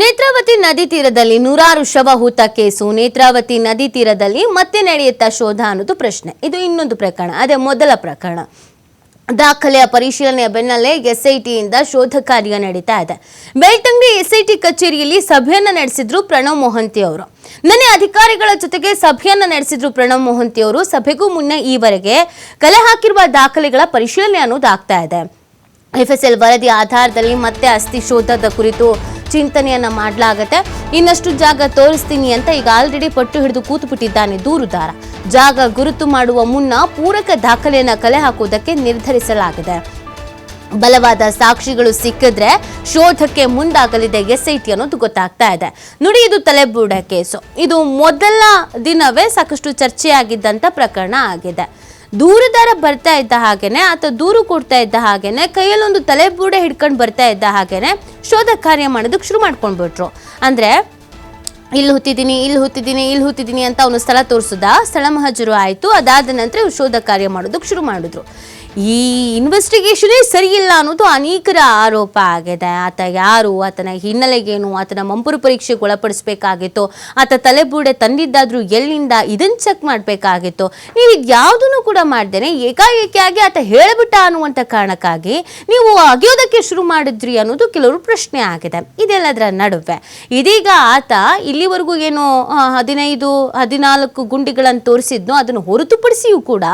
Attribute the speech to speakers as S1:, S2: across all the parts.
S1: ನೇತ್ರಾವತಿ ನದಿ ತೀರದಲ್ಲಿ ನೂರಾರು ಶವ ಹೂತ ಕೇಸು. ನೇತ್ರಾವತಿ ನದಿ ತೀರದಲ್ಲಿ ಮತ್ತೆ ನಡೆಯುತ್ತಾ ಶೋಧ ಅನ್ನೋದು ಪ್ರಶ್ನೆ. ಇದು ಇನ್ನೊಂದು ಪ್ರಕರಣ. ಅದೇ ಮೊದಲ ಪ್ರಕರಣ. ದಾಖಲೆಯ ಪರಿಶೀಲನೆಯ ಬೆನ್ನಲ್ಲೇ ಎಸ್ಐಟಿಯಿಂದ ಶೋಧ ಕಾರ್ಯ ನಡೀತಾ ಇದೆ. ಬೆಳ್ತಂಗಡಿ ಎಸ್ಐಟಿ ಕಚೇರಿಯಲ್ಲಿ ಸಭೆಯನ್ನ ನಡೆಸಿದ್ರು ಪ್ರಣವ್ ಮೊಹಂತಿ ಅವರು. ನಿನ್ನೆ ಅಧಿಕಾರಿಗಳ ಜೊತೆಗೆ ಸಭೆಯನ್ನ ನಡೆಸಿದ್ರು ಪ್ರಣವ್ ಮೊಹಂತಿ ಅವರು. ಸಭೆಗೂ ಮುನ್ನ ಈವರೆಗೆ ಕಲೆ ಹಾಕಿರುವ ದಾಖಲೆಗಳ ಪರಿಶೀಲನೆ ಅನ್ನೋದು ಆಗ್ತಾ ಇದೆ. ಎಫ್ಎಸ್ಎಲ್ ವರದಿ ಆಧಾರದಲ್ಲಿ ಮತ್ತೆ ಅಸ್ಥಿ ಶೋಧದ ಕುರಿತು ಚಿಂತನೆಯನ್ನ ಮಾಡಲಾಗತ್ತೆ. ಇನ್ನಷ್ಟು ಜಾಗ ತೋರಿಸ್ತೀನಿ ಅಂತ ಈಗ ಆಲ್ರೆಡಿ ಪಟ್ಟು ಹಿಡಿದು ಕೂತು ಬಿಟ್ಟಿದ್ದಾನೆ ದೂರುದಾರ. ಜಾಗ ಗುರುತು ಮಾಡುವ ಮುನ್ನ ಪೂರಕ ದಾಖಲೆಯನ್ನ ಕಲೆ ಹಾಕುವುದಕ್ಕೆ ನಿರ್ಧರಿಸಲಾಗಿದೆ. ಬಲವಾದ ಸಾಕ್ಷಿಗಳು ಸಿಕ್ಕಿದ್ರೆ ಶೋಧಕ್ಕೆ ಮುಂದಾಗಲಿದೆ ಎಸ್ಐಟಿ ಅನ್ನೋದು ಗೊತ್ತಾಗ್ತಾ ಇದೆ. ನುಡಿ ಇದು ತಲೆಬೂಡ ಕೇಸು ಇದು ಮೊದಲ ದಿನವೇ ಸಾಕಷ್ಟು ಚರ್ಚೆಯಾಗಿದ್ದಂಥ ಪ್ರಕರಣ ಆಗಿದೆ. ದೂರುದಾರ ಬರ್ತಾ ಇದ್ದ ಹಾಗೇನೆ, ಆತ ದೂರು ಕೊಡ್ತಾ ಇದ್ದ ಹಾಗೇನೆ, ಕೈಯಲ್ಲೊಂದು ತಲೆಬೂಡೆ ಹಿಡ್ಕೊಂಡು ಬರ್ತಾ ಇದ್ದ ಹಾಗೇನೆ ಶೋಧ ಕಾರ್ಯ ಮಾಡೋದಕ್ಕೆ ಶುರು ಮಾಡ್ಕೊಂಡ್ಬಿಟ್ರು. ಅಂದ್ರೆ, ಇಲ್ಲಿ ಹುತ್ತಿದ್ದೀನಿ ಇಲ್ಲಿ ಹುತ್ತಿದ್ದೀನಿ ಇಲ್ಲಿ ಹುತ್ತಿದ್ದೀನಿ ಅಂತ ಅವನು ಸ್ಥಳ ತೋರಿಸಿದ, ಸ್ಥಳ ಮಹಜರು ಆಯಿತು, ಅದಾದ ನಂತರ ಶೋಧ ಕಾರ್ಯ ಮಾಡೋದಕ್ಕೆ ಶುರು ಮಾಡಿದ್ರು. ಈ ಇನ್ವೆಸ್ಟಿಗೇಷನೇ ಸರಿಯಿಲ್ಲ ಅನ್ನೋದು ಅನೇಕರ ಆರೋಪ ಆಗಿದೆ. ಆತ ಯಾರು? ಆತನ ಹಿನ್ನೆಲೆಗೇನು? ಆತನ ಮಂಪುರು ಪರೀಕ್ಷೆಗೆ ಒಳಪಡಿಸ್ಬೇಕಾಗಿತ್ತು? ಆತ ತಲೆಬೂಡೆ ತಂದಿದ್ದಾದ್ರೂ ಎಲ್ಲಿಂದ ಇದನ್ನು ಚೆಕ್ ಮಾಡಬೇಕಾಗಿತ್ತು? ನೀವು ಯಾವುದನ್ನು ಕೂಡ ಮಾಡ್ದೇನೆ, ಏಕಾಏಕಿಯಾಗಿ ಆತ ಹೇಳಿಬಿಟ್ಟ ಅನ್ನುವಂಥ ಕಾರಣಕ್ಕಾಗಿ ನೀವು ಅಗೆಯೋದಕ್ಕೆ ಶುರು ಮಾಡಿದ್ರಿ ಅನ್ನೋದು ಕೆಲವರು ಪ್ರಶ್ನೆ ಆಗಿದೆ. ಇದೆಲ್ಲದರ ನಡುವೆ ಇದೀಗ ಆತ ಇಲ್ಲಿವರೆಗೂ ಏನು ಹದಿನೈದು, ಹದಿನಾಲ್ಕು ಗುಂಡಿಗಳನ್ನು ತೋರಿಸಿದ್ನೋ, ಅದನ್ನು ಹೊರತುಪಡಿಸಿಯೂ ಕೂಡ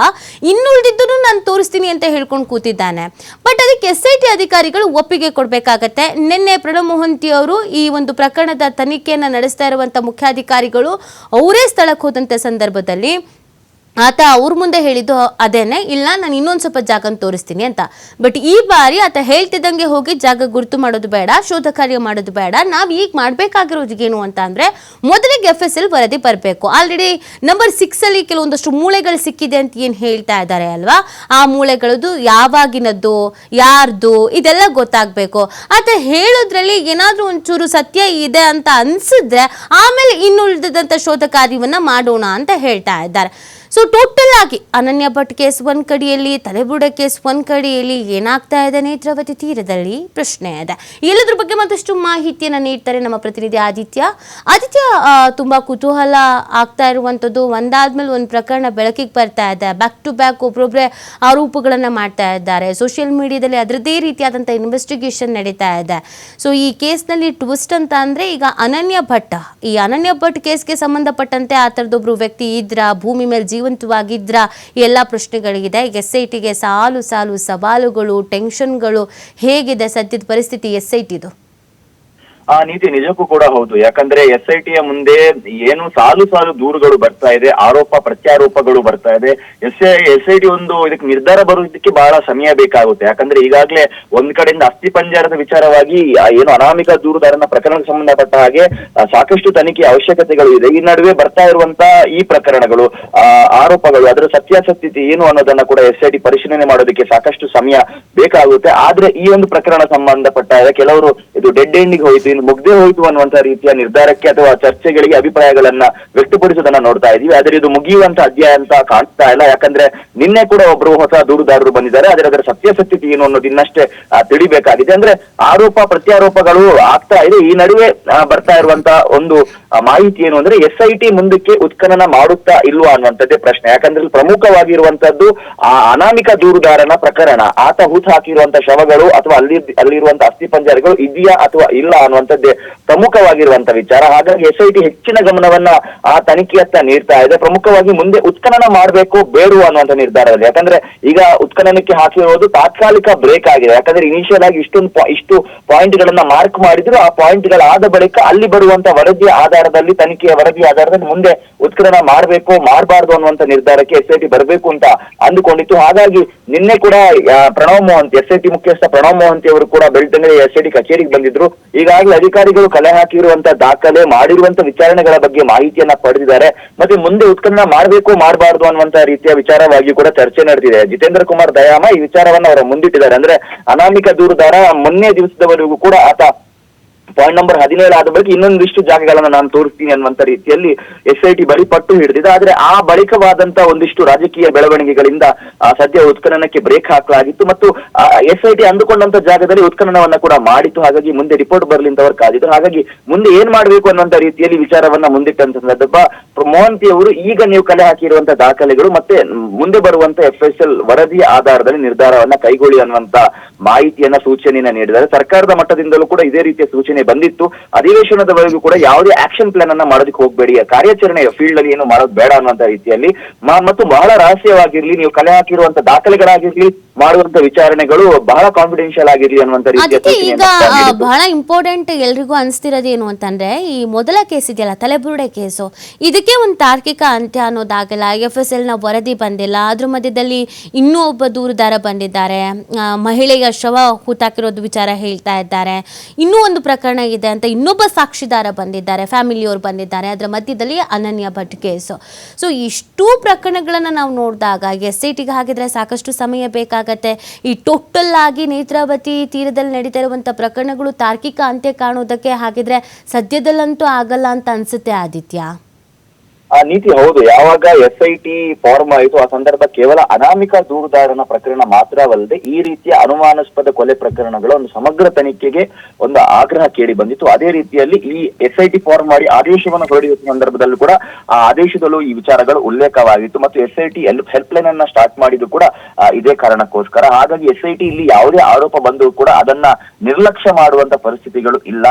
S1: ಇನ್ನುಳಿದಿದ್ದನ್ನು ನಾನು ತೋರಿಸ್ತೀನಿ ಅಂತ ಹೇಳ್ಕೊಂಡು ಕೂತಿದ್ದಾನೆ. ಬಟ್ ಅದಕ್ಕೆ ಎಸ್ ಐ ಟಿ ಅಧಿಕಾರಿಗಳು ಒಪ್ಪಿಗೆ ಕೊಡಬೇಕಾಗತ್ತೆ. ನಿನ್ನೆ ಪ್ರಣವ್ ಮೊಹಂತಿ ಅವರು ಈ ಒಂದು ಪ್ರಕರಣದ ತನಿಖೆಯನ್ನು ನಡೆಸ್ತಾ ಇರುವಂಥ ಮುಖ್ಯಾಧಿಕಾರಿಗಳು ಅವರೇ ಸ್ಥಳಕ್ಕೆ ಹೋದಂಥ ಸಂದರ್ಭದಲ್ಲಿ ಆತ ಅವ್ರ ಮುಂದೆ ಹೇಳಿದ್ದು ಅದೇನೆ, ಇಲ್ಲ, ನಾನು ಇನ್ನೊಂದು ಸ್ವಲ್ಪ ಜಾಗನ ತೋರಿಸ್ತೀನಿ ಅಂತ. ಬಟ್ ಈ ಬಾರಿ ಆತ ಹೇಳ್ತಿದ್ದಂಗೆ ಹೋಗಿ ಜಾಗ ಗುರುತು ಮಾಡೋದು ಬೇಡ, ಶೋಧ ಕಾರ್ಯ ಮಾಡೋದು ಬೇಡ, ನಾವು ಈಗ ಮಾಡಬೇಕಾಗಿರೋದು ಏನು ಅಂತ ಅಂದರೆ ಮೊದಲಿಗೆ ಎಫ್ ಎಸ್ ಎಲ್ ವರದಿ ಬರಬೇಕು. ಆಲ್ರೆಡಿ ನಂಬರ್ ಸಿಕ್ಸಲ್ಲಿ ಕೆಲವೊಂದಷ್ಟು ಮೂಳೆಗಳು ಸಿಕ್ಕಿದೆ ಅಂತ ಏನು ಹೇಳ್ತಾ ಇದ್ದಾರೆ ಅಲ್ವಾ? ಆ ಮೂಳೆಗಳದ್ದು ಯಾವಾಗಿನದ್ದು, ಯಾರ್ದು, ಇದೆಲ್ಲ ಗೊತ್ತಾಗಬೇಕು. ಆತ ಹೇಳೋದ್ರಲ್ಲಿ ಏನಾದರೂ ಒಂಚೂರು ಸತ್ಯ ಇದೆ ಅಂತ ಅನ್ಸಿದ್ರೆ ಆಮೇಲೆ ಇನ್ನುಳಿದಂಥ ಶೋಧ ಕಾರ್ಯವನ್ನ ಮಾಡೋಣ ಅಂತ ಹೇಳ್ತಾ ಇದ್ದಾರೆ. ಸೊ ಟೋಟಲ್ ಆಗಿ ಅನನ್ಯ ಭಟ್ ಕೇಸ್ ಒಂದ್ ಕಡೆಯಲ್ಲಿ ತಲೆಬುಡ ಕೇಸ್ ಒಂದ್ ಕಡೆಯಲ್ಲಿ ಏನಾಗ್ತಾ ಇದೆ ನೇತ್ರಾವತಿ ತೀರದಲ್ಲಿ? ಪ್ರಶ್ನೆ ಇದೆ. ಎಲ್ಲದ್ರ ಬಗ್ಗೆ ಮತ್ತಷ್ಟು ಮಾಹಿತಿಯನ್ನ ನೀಡ್ತಾರೆ ನಮ್ಮ ಪ್ರತಿನಿಧಿ ಆದಿತ್ಯ. ಆದಿತ್ಯ ತುಂಬಾ ಕುತೂಹಲ ಆಗ್ತಾ ಇರುವಂಥದ್ದು ಒಂದಾದ್ಮೇಲೆ ಒಂದು ಪ್ರಕರಣ ಬೆಳಕಿಗೆ ಬರ್ತಾ ಇದೆ. ಬ್ಯಾಕ್ ಟು ಬ್ಯಾಕ್ ಒಬ್ಬೊಬ್ಬರೇ ಆರೋಪಗಳನ್ನು ಮಾಡ್ತಾ ಇದ್ದಾರೆ. ಸೋಷಿಯಲ್ ಮೀಡಿಯಾದಲ್ಲಿ ಅದರದ್ದೇ ರೀತಿಯಾದಂಥ ಇನ್ವೆಸ್ಟಿಗೇಷನ್ ನಡೀತಾ ಇದೆ. ಸೊ ಈ ಕೇಸ್ನಲ್ಲಿ ಟ್ವಿಸ್ಟ್ ಅಂತ ಅಂದರೆ ಈಗ ಅನನ್ಯ ಭಟ್. ಈ ಅನನ್ಯ ಭಟ್ ಕೇಸ್ಗೆ ಸಂಬಂಧಪಟ್ಟಂತೆ ಆ ಥರದೊಬ್ಬರು ವ್ಯಕ್ತಿ ಇದ್ರ, ಭೂಮಿ ಮೇಲೆ ಜೀವಂತವಾಗಿದ್ರ ಎಲ್ಲ ಪ್ರಶ್ನೆಗಳಿಗಿದೆ. ಎಸ್ ಐ ಟಿಗೆ ಸಾಲು ಸಾಲು ಸವಾಲುಗಳು ಟೆನ್ಷನ್ಗಳು ಹೇಗಿದೆ ಸದ್ಯದ ಪರಿಸ್ಥಿತಿ ಎಸ್ ಐ ಟಿದು
S2: ಆ ನೀತಿ ನಿಜಕ್ಕೂ ಕೂಡ ಹೌದು. ಯಾಕಂದ್ರೆ ಎಸ್ ಐ ಮುಂದೆ ಏನು ಸಾಲು ಸಾಲು ದೂರುಗಳು ಬರ್ತಾ ಇದೆ, ಆರೋಪ ಪ್ರತ್ಯಾರೋಪಗಳು ಬರ್ತಾ ಇದೆ. ಎಸ್ ಎಸ್ ಐ ಟಿ ಒಂದು ಇದಕ್ಕೆ ನಿರ್ಧಾರ ಬರುವುದಕ್ಕೆ ಬಹಳ ಸಮಯ ಬೇಕಾಗುತ್ತೆ. ಯಾಕಂದ್ರೆ ಈಗಾಗಲೇ ಒಂದ್ ಕಡೆಯಿಂದ ಅಸ್ಥಿ ಪಂಜಾರದ ವಿಚಾರವಾಗಿ ಏನು ಅನಾಮಿಕ ದೂರುದಾರನ ಪ್ರಕರಣಕ್ಕೆ ಸಂಬಂಧಪಟ್ಟ ಹಾಗೆ ಸಾಕಷ್ಟು ತನಿಖೆ ಅವಶ್ಯಕತೆಗಳು ಇದೆ. ಈ ನಡುವೆ ಬರ್ತಾ ಇರುವಂತ ಈ ಪ್ರಕರಣಗಳು ಆರೋಪಗಳು, ಅದರ ಸತ್ಯಾಸತ್ಯತೆ ಏನು ಅನ್ನೋದನ್ನ ಕೂಡ ಎಸ್ ಐ ಟಿ ಪರಿಶೀಲನೆ ಮಾಡೋದಕ್ಕೆ ಸಾಕಷ್ಟು ಸಮಯ ಬೇಕಾಗುತ್ತೆ. ಆದ್ರೆ ಈ ಒಂದು ಪ್ರಕರಣ ಸಂಬಂಧಪಟ್ಟ ಕೆಲವರು ಇದು ಡೆಡ್ ಎಂಡಿಗೆ ಹೋಯ್ತು ಮುಗ್ದೇ ಹೋಯಿತು ಅನ್ನುವಂತ ರೀತಿಯ ನಿರ್ಧಾರಕ್ಕೆ ಅಥವಾ ಚರ್ಚೆಗಳಿಗೆ ಅಭಿಪ್ರಾಯಗಳನ್ನ ವ್ಯಕ್ತಪಡಿಸೋದನ್ನ ನೋಡ್ತಾ ಇದೀವಿ ಆದ್ರೆ ಇದು ಮುಗಿಯುವಂತ ಅಧ್ಯಾಯ ಅಂತ ಕಾಣ್ತಾ ಇಲ್ಲ. ಯಾಕಂದ್ರೆ ನಿನ್ನೆ ಕೂಡ ಒಬ್ರು ಹೊಸ ದೂರುದಾರರು ಬಂದಿದ್ದಾರೆ. ಆದ್ರೆ ಅದರ ಸತ್ಯಾಸತ್ಯತೆ ಏನು ಅನ್ನೋದು ಇನ್ನಷ್ಟೇ ತಿಳಿಬೇಕಾಗಿದೆ. ಅಂದ್ರೆ ಆರೋಪ, ಪ್ರತ್ಯಾರೋಪಗಳು ಆಗ್ತಾ ಇದೆ. ಈ ನಡುವೆ ಬರ್ತಾ ಇರುವಂತ ಒಂದು ಮಾಹಿತಿ ಏನು ಅಂದ್ರೆ ಎಸ್ ಐ ಟಿ ಮುಂದಕ್ಕೆ ಉತ್ಖನನ ಮಾಡುತ್ತಾ ಇಲ್ವಾ ಅನ್ನುವಂಥದ್ದೇ ಪ್ರಶ್ನೆ. ಯಾಕಂದ್ರೆ ಪ್ರಮುಖವಾಗಿರುವಂತದ್ದು ಆ, ಅನಾಮಿಕ ದೂರುದಾರನ ಪ್ರಕರಣ. ಆತ ಹುತ ಹಾಕಿರುವಂತ ಶವಗಳು ಅಥವಾ ಅಲ್ಲಿ ಅಲ್ಲಿರುವಂತ ಅಸ್ಥಿಪಂಜರಗಳು ಇದೆಯಾ ಅಥವಾ ಇಲ್ಲ ಅನ್ನುವಂಥದ್ದೇ ಪ್ರಮುಖವಾಗಿರುವಂತ ವಿಚಾರ. ಹಾಗಾಗಿ ಎಸ್ ಐ ಟಿ ಹೆಚ್ಚಿನ ಗಮನವನ್ನ ಆ ತನಿಖೆಯತ್ತ ನೀಡ್ತಾ ಇದೆ. ಪ್ರಮುಖವಾಗಿ ಮುಂದೆ ಉತ್ಖನನ ಮಾಡಬೇಕು ಬೇಡುವ ಅನ್ನುವಂತ ನಿರ್ಧಾರದಲ್ಲಿ. ಯಾಕಂದ್ರೆ ಈಗ ಉತ್ಖನನಕ್ಕೆ ಹಾಕಿರೋದು ತಾತ್ಕಾಲಿಕ ಬ್ರೇಕ್ ಆಗಿದೆ. ಯಾಕಂದ್ರೆ ಇನಿಷಿಯಲ್ ಆಗಿ ಇಷ್ಟೊಂದು ಇಷ್ಟು ಪಾಯಿಂಟ್ ಗಳನ್ನ ಮಾರ್ಕ್ ಮಾಡಿದ್ರು, ಆ ಪಾಯಿಂಟ್ ಗಳಾದ ಬಳಿಕ ಅಲ್ಲಿ ಬರುವಂತ ವರದಿಯ ಆಧಾರದಲ್ಲಿ, ತನಿಖೆಯ ವರದಿಯ ಆಧಾರದಲ್ಲಿ ಮುಂದೆ ಉತ್ಖನನ ಮಾಡಬೇಕು, ಮಾಡಬಾರ್ದು ಅನ್ನುವಂತ ನಿರ್ಧಾರಕ್ಕೆ ಎಸ್ ಐ ಟಿ ಬರಬೇಕು ಅಂತ ಅಂದುಕೊಂಡಿತ್ತು. ಹಾಗಾಗಿ ನಿನ್ನೆ ಕೂಡ Pranav Mohanty S I T ಮುಖ್ಯಸ್ಥ ಪ್ರಣವ್ ಮೋಹಂತಿ ಅವರು ಕೂಡ ಬೆಳ್ತಂಗಡಿ ಎಸ್ ಐ ಟಿ ಕಚೇರಿಗೆ ಬಂದಿದ್ರು. ಈಗಾಗಲೇ ಅಧಿಕಾರಿಗಳು ಕಲೆ ಹಾಕಿರುವಂತ ದಾಖಲೆ ಮಾಡಿರುವಂತ ವಿಚಾರಣೆಗಳ ಬಗ್ಗೆ ಮಾಹಿತಿಯನ್ನ ಪಡೆದಿದ್ದಾರೆ. ಮತ್ತೆ ಮುಂದೆ ಉತ್ಖನನ ಮಾಡಬೇಕು, ಮಾಡಬಾರದು ಅನ್ನುವಂತ ರೀತಿಯ ವಿಚಾರವಾಗಿ ಕೂಡ ಚರ್ಚೆ ನಡೆದಿದೆ. ಜಿತೇಂದ್ರ ಕುಮಾರ್ ದಯಾಮ ಈ ವಿಚಾರವನ್ನ ಅವರ ಮುಂದಿಟ್ಟಿದ್ದಾರೆ. ಅಂದ್ರೆ ಅನಾಮಿಕ ದೂರುದಾರ ಮೊನ್ನೆ ದಿವಸದವರೆಗೂ ಕೂಡ ಆತ ಪಾಯಿಂಟ್ ನಂಬರ್ ಹದಿನೇಳು ಆದ ಬಳಿಕ ಇನ್ನೊಂದಿಷ್ಟು ಜಾಗಗಳನ್ನ ನಾನು ತೋರಿಸ್ತೀನಿ ಅನ್ನುವಂತ ರೀತಿಯಲ್ಲಿ ಎಸ್ ಐ ಟಿ ಬಳಿ ಪಟ್ಟು ಹಿಡಿದಿದೆ. ಆದ್ರೆ ಆ ಬಳಿಕವಾದಂತ ಒಂದಿಷ್ಟು ರಾಜಕೀಯ ಬೆಳವಣಿಗೆಗಳಿಂದ ಸದ್ಯ ಉತ್ಖನನಕ್ಕೆ ಬ್ರೇಕ್ ಹಾಕಲಾಗಿತ್ತು. ಮತ್ತು ಎಸ್ ಐ ಟಿ ಅಂದುಕೊಂಡಂತ ಜಾಗದಲ್ಲಿ ಉತ್ಖನನವನ್ನ ಕೂಡ ಮಾಡಿತ್ತು. ಹಾಗಾಗಿ ಮುಂದೆ ರಿಪೋರ್ಟ್ ಬರಲಿ ಅವರು ಕಾದಿದ್ರು. ಹಾಗಾಗಿ ಮುಂದೆ ಏನ್ ಮಾಡಬೇಕು ಅನ್ನುವಂತ ರೀತಿಯಲ್ಲಿ ವಿಚಾರವನ್ನ ಮುಂದಿಟ್ಟಂತ ಸಂದರ್ಭ ಮೋಹಂತಿ ಅವರು ಈಗ ನೀವು ಕಲೆ ಹಾಕಿರುವಂತ ದಾಖಲೆಗಳು ಮತ್ತೆ ಮುಂದೆ ಬರುವಂತ ಎಫ್ ಎಸ್ ಎಲ್ ವರದಿಯ ಆಧಾರದಲ್ಲಿ ನಿರ್ಧಾರವನ್ನ ಕೈಗೊಳ್ಳಿ ಅನ್ನುವಂತ ಮಾಹಿತಿಯನ್ನ ಸೂಚನೆಯನ್ನ ನೀಡಿದ್ದಾರೆ. ಸರ್ಕಾರದ ಮಟ್ಟದಿಂದಲೂ ಕೂಡ ಇದೇ ರೀತಿಯ ಸೂಚನೆ ಬಂದಿತ್ತು ಅಧಿವೇಶನದವರೆಗೂ ಕೂಡ ಯಾವುದೇ ಆಕ್ಷನ್ ಪ್ಲಾನ್ ಅನ್ನ ಮಾಡೋದಕ್ಕೆ ಹೋಗಬೇಡಿ. ಕಾರ್ಯಾಚರಣೆ ಫೀಲ್ಡ್ ಅಲ್ಲಿ ಏನು ಮಾಡೋದು ಬೇಡ ಅನ್ನುವಂತ ರೀತಿಯಲ್ಲಿ ಮತ್ತು ಬಹಳ ರಹಸ್ಯವಾಗಿರ್ಲಿ ನೀವು ಕಲೆ ಹಾಕಿರುವಂತ ದಾಖಲೆಗಳಾಗಿರ್ಲಿ ಮಾಡುವಂತ ವಿಚಾರಣೆಗಳು ಬಹಳ ಕಾನ್ಫಿಡೆನ್ಶಿಯಲ್ ಆಗಿರ್ಲಿ ಅನ್ನುವಂತ ರೀತಿಯ
S1: ಅದಕ್ಕೆ ಈಗ ಆ,
S2: ನೀಡಿದ್ರು.
S1: ಬಹಳ ಇಂಪಾರ್ಟೆಂಟ್ ಎಲ್ರಿಗೂ ಅನಿಸ್ತಿರೋದೇನು ಅಂತಂದ್ರೆ ಈ ಮೊದಲ ಕೇಸ್ ಇದೆಯಲ್ಲ ತಲೆಬುರುಡೆ ಕೇಸು ಇದಕ್ಕೆ ಒಂದು ತಾರ್ಕಿಕ ಅಂತ್ಯ ಅನ್ನೋದಾಗಲ್ಲ ಎಫ್ ಎಸ್ ಎಲ್ನ ವರದಿ ಬಂದಿಲ್ಲ ಅದ್ರ ಮಧ್ಯದಲ್ಲಿ ಇನ್ನೂ ಒಬ್ಬ ದೂರುದಾರ ಬಂದಿದ್ದಾರೆ. ಆ, ಮಹಿಳೆಯ ಶವ ಹೂತಾಕಿರೋದು ವಿಚಾರ ಹೇಳ್ತಾ ಇದ್ದಾರೆ. ಇನ್ನೂ ಒಂದು ಪ್ರಕರಣ ಇದೆ ಅಂತ ಇನ್ನೊಬ್ಬ ಸಾಕ್ಷಿದಾರ ಬಂದಿದ್ದಾರೆ, ಫ್ಯಾಮಿಲಿಯವರು ಬಂದಿದ್ದಾರೆ, ಅದರ ಮಧ್ಯದಲ್ಲಿ ಅನನ್ಯ ಭಟ್ ಕೇಸು. ಸೊ ಇಷ್ಟು ಪ್ರಕರಣಗಳನ್ನು ನಾವು ನೋಡಿದಾಗ ಎಸ್ ಐ ಟಿಗೆ ಹಾಕಿದರೆ ಸಾಕಷ್ಟು ಸಮಯ ಬೇಕಾಗತ್ತೆ. ಈ ಟೋಟಲ್ ಆಗಿ ನೇತ್ರಾವತಿ ತೀರದಲ್ಲಿ ನಡೀತಾ ಇರುವಂಥ ಪ್ರಕರಣಗಳು ತಾರ್ಕಿಕ ಅಂತ್ಯ ಕಾಣೋದಕ್ಕೆ ಹಾಗಿದ್ರೆ ಸದ್ಯದಲ್ಲಂತೂ ಆಗಲ್ಲ ಅಂತ ಅನ್ಸುತ್ತೆ, ಆದಿತ್ಯ.
S2: ಆ ನೀತಿ ಹೌದು. ಯಾವಾಗ ಎಸ್ ಐ ಟಿ ಫಾರ್ಮ್ ಆಯಿತು ಆ ಸಂದರ್ಭ ಕೇವಲ ಅನಾಮಿಕ ದೂರುದಾರನ ಪ್ರಕರಣ ಮಾತ್ರವಲ್ಲದೆ ಈ ರೀತಿಯ ಅನುಮಾನಾಸ್ಪದ ಕೊಲೆ ಪ್ರಕರಣಗಳ ಒಂದು ಸಮಗ್ರ ತನಿಖೆಗೆ ಒಂದು ಆಗ್ರಹ ಕೇಳಿ ಬಂದಿತ್ತು. ಅದೇ ರೀತಿಯಲ್ಲಿ ಈ ಎಸ್ ಐ ಟಿ ಫಾರ್ಮ್ ಮಾಡಿ ಆದೇಶವನ್ನು ಹೊರಡಿಸಿದ ಸಂದರ್ಭದಲ್ಲೂ ಕೂಡ ಆ ಆದೇಶದಲ್ಲೂ ಈ ವಿಚಾರಗಳು ಉಲ್ಲೇಖವಾಗಿತ್ತು ಮತ್ತು S I T help line ಅನ್ನ ಸ್ಟಾರ್ಟ್ ಮಾಡಿದ್ದು ಕೂಡ ಇದೇ ಕಾರಣಕ್ಕೋಸ್ಕರ. ಹಾಗಾಗಿ ಎಸ್ ಐ ಟಿ ಇಲ್ಲಿ ಯಾವುದೇ ಆರೋಪ ಬಂದರೂ ಕೂಡ ಅದನ್ನ ನಿರ್ಲಕ್ಷ್ಯ ಮಾಡುವಂತ ಪರಿಸ್ಥಿತಿಗಳು ಇಲ್ಲ.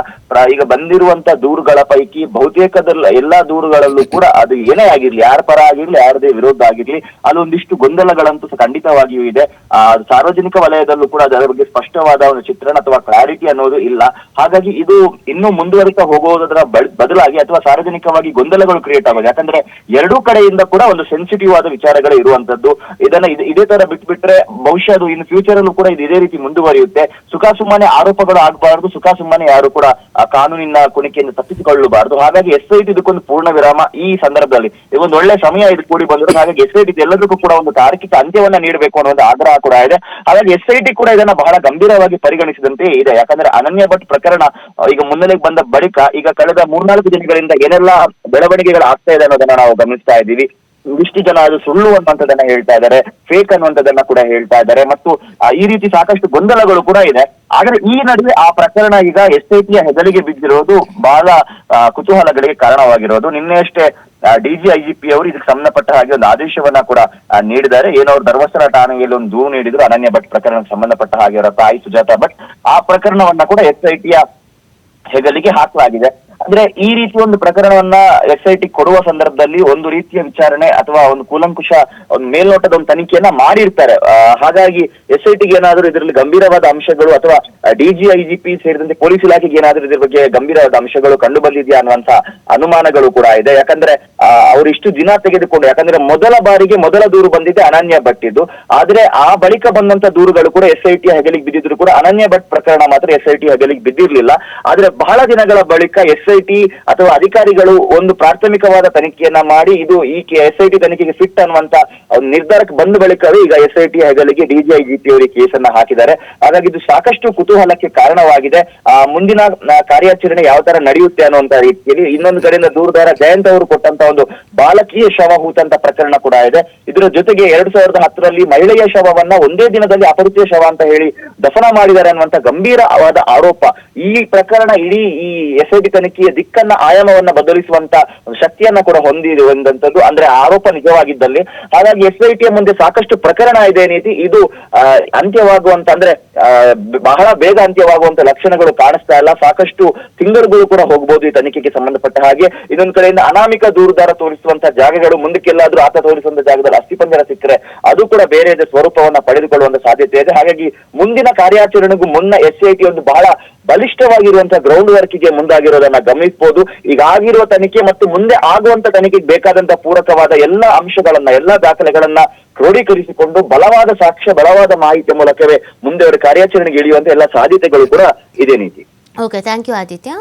S2: ಈಗ ಬಂದಿರುವಂತ ದೂರುಗಳ ಪೈಕಿ ಬಹುತೇಕದಲ್ಲ ಎಲ್ಲಾ ದೂರುಗಳಲ್ಲೂ ಕೂಡ ಅದು ಏನೇ ಆಗಿರ್ಲಿ, ಯಾರ ಪರ ಆಗಿರ್ಲಿ, ಯಾರದೇ ವಿರೋಧ ಆಗಿರ್ಲಿ ಅಲ್ಲೊಂದಿಷ್ಟು ಗೊಂದಲಗಳಂತೂ ಖಂಡಿತವಾಗಿಯೂ ಇದೆ. ಆ ಸಾರ್ವಜನಿಕ ವಲಯದಲ್ಲೂ ಕೂಡ ಅದರ ಬಗ್ಗೆ ಸ್ಪಷ್ಟವಾದ ಒಂದು ಚಿತ್ರಣ ಅಥವಾ ಕ್ಲಾರಿಟಿ ಅನ್ನೋದು ಇಲ್ಲ. ಹಾಗಾಗಿ ಇದು ಇನ್ನೂ ಮುಂದುವರಿತಾ ಹೋಗುವುದರ ಬದಲಾಗಿ ಅಥವಾ ಸಾರ್ವಜನಿಕವಾಗಿ ಗೊಂದಲಗಳು ಕ್ರಿಯೇಟ್ ಆಗೋದು. ಯಾಕಂದ್ರೆ ಎರಡೂ ಕಡೆಯಿಂದ ಕೂಡ ಒಂದು ಸೆನ್ಸಿಟಿವ್ ಆದ ವಿಚಾರಗಳು ಇರುವಂತದ್ದು. ಇದನ್ನ ಇದ್- ತರ ಬಿಟ್ಬಿಟ್ರೆ ಬಹುಶಃ ಅದು ಇನ್ ಫ್ಯೂಚರ್ ಅಲ್ಲೂ ಕೂಡ ಇದು ಇದೇ ರೀತಿ ಮುಂದುವರಿಯುತ್ತೆ. ಸುಖಾಸುಮ್ಮನೆ ಆರೋಪಗಳು ಆಗಬಾರದು. ಸುಖಾಸುಮ್ಮನೆ ಯಾರು ಕೂಡ ಕಾನೂನಿನ ಕುಣಿಕೆಯಿಂದ ತಪ್ಪಿಸಿಕೊಳ್ಳಬಾರದು. ಹಾಗಾಗಿ ಎಸ್ ಐ ಟಿ ಇದಕ್ಕೊಂದು ಪೂರ್ಣ ವಿರಾಮ. ಈ ಸಂದರ್ಭದಲ್ಲಿ. ಒಂದು ಒಳ್ಳೆ ಸಮಯ ಇದು ಕೂಡಿ ಬಂದಿರೋದು. ಹಾಗಾಗಿ ಎಸ್ ಐ ಟಿ ಎಲ್ಲದಕ್ಕೂ ಕೂಡ ಒಂದು ತಾರ್ಕಿಕ ಅಂತ್ಯವನ್ನ ನೀಡಬೇಕು ಅನ್ನೋ ಒಂದು ಆಗ್ರಹ ಕೂಡ ಇದೆ. ಹಾಗಾಗಿ ಎಸ್ ಐ ಟಿ ಕೂಡ ಇದನ್ನ ಬಹಳ ಗಂಭೀರವಾಗಿ ಪರಿಗಣಿಸಿದಂತೆ ಇದೆ. ಯಾಕಂದ್ರೆ ಅನನ್ಯ ಭಟ್ ಪ್ರಕರಣ ಈಗ ಮುನ್ನೆಲೆಗೆ ಬಂದ ಬಳಿಕ ಈಗ ಕಳೆದ ಮೂರ್ನಾಲ್ಕು ದಿನಗಳಿಂದ ಏನೆಲ್ಲ ಬೆಳವಣಿಗೆಗಳು ಆಗ್ತಾ ಇದೆ ಅನ್ನೋದನ್ನ ನಾವು ಗಮನಿಸ್ತಾ ಇದ್ದೀವಿ. ಇಷ್ಟು ಜನ ಅದು ಸುಳ್ಳು ಅನ್ನುವಂಥದ್ದನ್ನ ಹೇಳ್ತಾ ಇದ್ದಾರೆ ಫೇಕ್ ಅನ್ನುವಂಥದ್ದನ್ನ ಕೂಡ ಹೇಳ್ತಾ ಇದ್ದಾರೆ ಮತ್ತು ಈ ರೀತಿ ಸಾಕಷ್ಟು ಗೊಂದಲಗಳು ಕೂಡ ಇದೆ. ಆದ್ರೆ ಈ ನಡುವೆ ಆ ಪ್ರಕರಣ ಈಗ ಎಸ್ ಐ ಟಿಯ ಹೆಗಲಿಗೆ ಬಿದ್ದಿರೋದು ಬಹಳ ಕುತೂಹಲಗಳಿಗೆ ಕಾರಣವಾಗಿರೋದು. ನಿನ್ನೆಯಷ್ಟೇ ಡಿಜಿಐಜಿಪಿ ಅವರು ಇದಕ್ಕೆ ಸಂಬಂಧಪಟ್ಟ ಹಾಗೆ ಒಂದು ಆದೇಶವನ್ನ ಕೂಡ ನೀಡಿದ್ದಾರೆ. ಏನೋ ಅವ್ರು ಧರ್ಮಸ್ಥಳ ಠಾಣೆಯಲ್ಲಿ ಒಂದು ದೂರು ನೀಡಿದ್ರು, ಅನನ್ಯ ಭಟ್ ಪ್ರಕರಣಕ್ಕೆ ಸಂಬಂಧಪಟ್ಟ ಹಾಗೆ ಅವರ ತಾಯಿ ಸುಜಾತಾ ಭಟ್. ಆ ಪ್ರಕರಣವನ್ನ ಕೂಡ ಎಸ್ ಐ ಟಿಯ ಹೆಗಲಿಗೆ ಹಾಕಲಾಗಿದೆ. ಅಂದ್ರೆ ಈ ರೀತಿ ಒಂದು ಪ್ರಕರಣವನ್ನ ಎಸ್ ಐ ಟಿ ಕೊಡುವ ಸಂದರ್ಭದಲ್ಲಿ ಒಂದು ರೀತಿಯ ವಿಚಾರಣೆ ಅಥವಾ ಒಂದು ಕೂಲಂಕುಷ ಒಂದು ಮೇಲ್ನೋಟದ ಒಂದು ತನಿಖೆಯನ್ನ ಮಾಡಿರ್ತಾರೆ. ಆ, ಹಾಗಾಗಿ ಎಸ್ ಐ ಟಿಗೆ ಏನಾದರೂ ಇದರಲ್ಲಿ ಗಂಭೀರವಾದ ಅಂಶಗಳು ಅಥವಾ ಡಿಜಿ ಐಜಿಪಿ ಸೇರಿದಂತೆ ಪೊಲೀಸ್ ಇಲಾಖೆಗೆ ಏನಾದರೂ ಇದ್ರ ಬಗ್ಗೆ ಗಂಭೀರವಾದ ಅಂಶಗಳು ಕಂಡು ಬಂದಿದೆಯಾ ಅನ್ನುವಂತ ಅನುಮಾನಗಳು ಕೂಡ ಇದೆ. ಯಾಕಂದ್ರೆ ಆ, ಅವರು ಇಷ್ಟು ದಿನ ತೆಗೆದುಕೊಂಡು ಯಾಕಂದ್ರೆ ಮೊದಲ ಬಾರಿಗೆ ಮೊದಲ ದೂರು ಬಂದಿದ್ದೆ ಅನನ್ಯ ಭಟ್ ಇದ್ದು ಆದ್ರೆ ಆ ಬಳಿಕ ಬಂದಂತ ದೂರುಗಳು ಕೂಡ ಎಸ್ ಐ ಟಿ ಹೆಗಲಿಗೆ ಬಿದ್ದಿದ್ರು ಕೂಡ ಅನನ್ಯ ಭಟ್ ಪ್ರಕರಣ ಮಾತ್ರ ಎಸ್ ಐ ಟಿ ಹೆಗಲಿಗೆ ಬಿದ್ದಿರ್ಲಿಲ್ಲ. ಆದ್ರೆ ಬಹಳ ದಿನಗಳ ಬಳಿಕ ಎಸ್ ಐ ಟಿ ಅಥವಾ ಅಧಿಕಾರಿಗಳು ಒಂದು ಪ್ರಾಥಮಿಕವಾದ ತನಿಖೆಯನ್ನ ಮಾಡಿ, ಇದು ಈ ಎಸ್ ಐಟಿ ತನಿಖೆಗೆ ಫಿಟ್ ಅನ್ನುವಂತ ನಿರ್ಧಾರಕ್ಕೆ ಬಂದ ಬಳಿಕವೇ ಈಗ S IT T DGI GP ಅವರಿಗೆ ಕೇಸನ್ನ ಹಾಕಿದ್ದಾರೆ. ಹಾಗಾಗಿ ಇದು ಸಾಕಷ್ಟು ಕುತೂಹಲಕ್ಕೆ ಕಾರಣವಾಗಿದೆ. ಆ, ಮುಂದಿನ ಕಾರ್ಯಾಚರಣೆ ಯಾವ ತರ ನಡೆಯುತ್ತೆ ಅನ್ನುವಂತ ರೀತಿಯಲ್ಲಿ ಇನ್ನೊಂದು ಕಡೆಯಿಂದ ದೂರದಾರ ಜಯಂತ್ ಅವರು ಕೊಟ್ಟಂತ ಒಂದು ಬಾಲಕಿಯ ಶವ ಹೂತಂತ ಪ್ರಕರಣ ಕೂಡ ಇದೆ. ಇದರ ಜೊತೆಗೆ ಎರಡ್ ಸಾವಿರದ ಹತ್ತರಲ್ಲಿ ಮಹಿಳೆಯ ಶವವನ್ನ ಒಂದೇ ದಿನದಲ್ಲಿ ಅಪರಿಚಿತ ಶವ ಅಂತ ಹೇಳಿ ದಫನ ಮಾಡಿದ್ದಾರೆ ಅನ್ನುವಂತ ಗಂಭೀರವಾದ ಆರೋಪ. ಈ ಪ್ರಕರಣ ಇಡೀ ಈ ಎಸ್ ಐ ತನಿಖೆಯ ದಿಕ್ಕನ್ನ ಆಯಾಮವನ್ನ ಬದಲಿಸುವಂತ ಶಕ್ತಿಯನ್ನ ಕೂಡ ಹೊಂದಿರುವಂತದ್ದು ಅಂದ್ರೆ ಆರೋಪ ನಿಜವಾಗಿದ್ದಲ್ಲಿ. ಹಾಗಾಗಿ ಎಸ್ ಐ ಮುಂದೆ ಸಾಕಷ್ಟು ಪ್ರಕರಣ ಇದೆ ನೀತಿ. ಇದು ಅಂತ್ಯವಾಗುವಂತ, ಅಂದ್ರೆ ಬಹಳ ಬೇಗ ಅಂತ್ಯವಾಗುವಂತ ಲಕ್ಷಣಗಳು ಕಾಣಿಸ್ತಾ ಇಲ್ಲ. ಸಾಕಷ್ಟು ತಿಂಗಳುಗಳು ಕೂಡ ಹೋಗ್ಬೋದು ಈ ತನಿಖೆಗೆ ಸಂಬಂಧಪಟ್ಟ ಹಾಗೆ. ಇನ್ನೊಂದು ಕಡೆಯಿಂದ ಅನಾಮಿಕ ದೂರುದಾರ ತೋರಿಸುವಂತ ಜಾಗಗಳು, ಮುಂದಕ್ಕೆಲ್ಲಾದ್ರೂ ಆತ ತೋರಿಸುವಂತ ಜಾಗದಲ್ಲಿ ಅಸ್ಥಿಪಂಜರ ಸಿಕ್ಕರೆ ಅದು ಕೂಡ ಬೇರೆ ಸ್ವರೂಪವನ್ನ ಪಡೆದುಕೊಳ್ಳುವಂತ ಸಾಧ್ಯತೆ ಇದೆ. ಹಾಗಾಗಿ ಮುಂದಿನ ಕಾರ್ಯಾಚರಣೆಗೂ ಮುನ್ನ ಎಸ್ ಐ ಟಿ ಒಂದು ಬಹಳ ಬಲಿಷ್ಠವಾಗಿರುವಂತಹ ಗ್ರೌಂಡ್ ವರ್ಕ್ಗೆ ಮುಂದಾಗಿರೋದನ್ನ ಗಮನಿಸಬಹುದು ಈಗ ಆಗಿರುವ ತನಿಖೆ ಮತ್ತು ಮುಂದೆ ಆಗುವಂತ ತನಿಖೆಗೆ ಬೇಕಾದಂತ ಪೂರಕವಾದ ಎಲ್ಲ ಅಂಶಗಳನ್ನ, ಎಲ್ಲ ದಾಖಲೆಗಳನ್ನ ಕ್ರೋಢೀಕರಿಸಿಕೊಂಡು ಬಲವಾದ ಸಾಕ್ಷ್ಯ, ಬಲವಾದ ಮಾಹಿತಿ ಮೂಲಕವೇ ಮುಂದೆ ಅವರ ಕಾರ್ಯಾಚರಣೆಗೆ ಇಳಿಯುವಂತ ಎಲ್ಲ ಸಾಧ್ಯತೆಗಳು ಕೂಡ ಇದೆ ನೀತಿ
S1: ಓಕೆ ಥ್ಯಾಂಕ್ ಯು ಆದಿತ್ಯ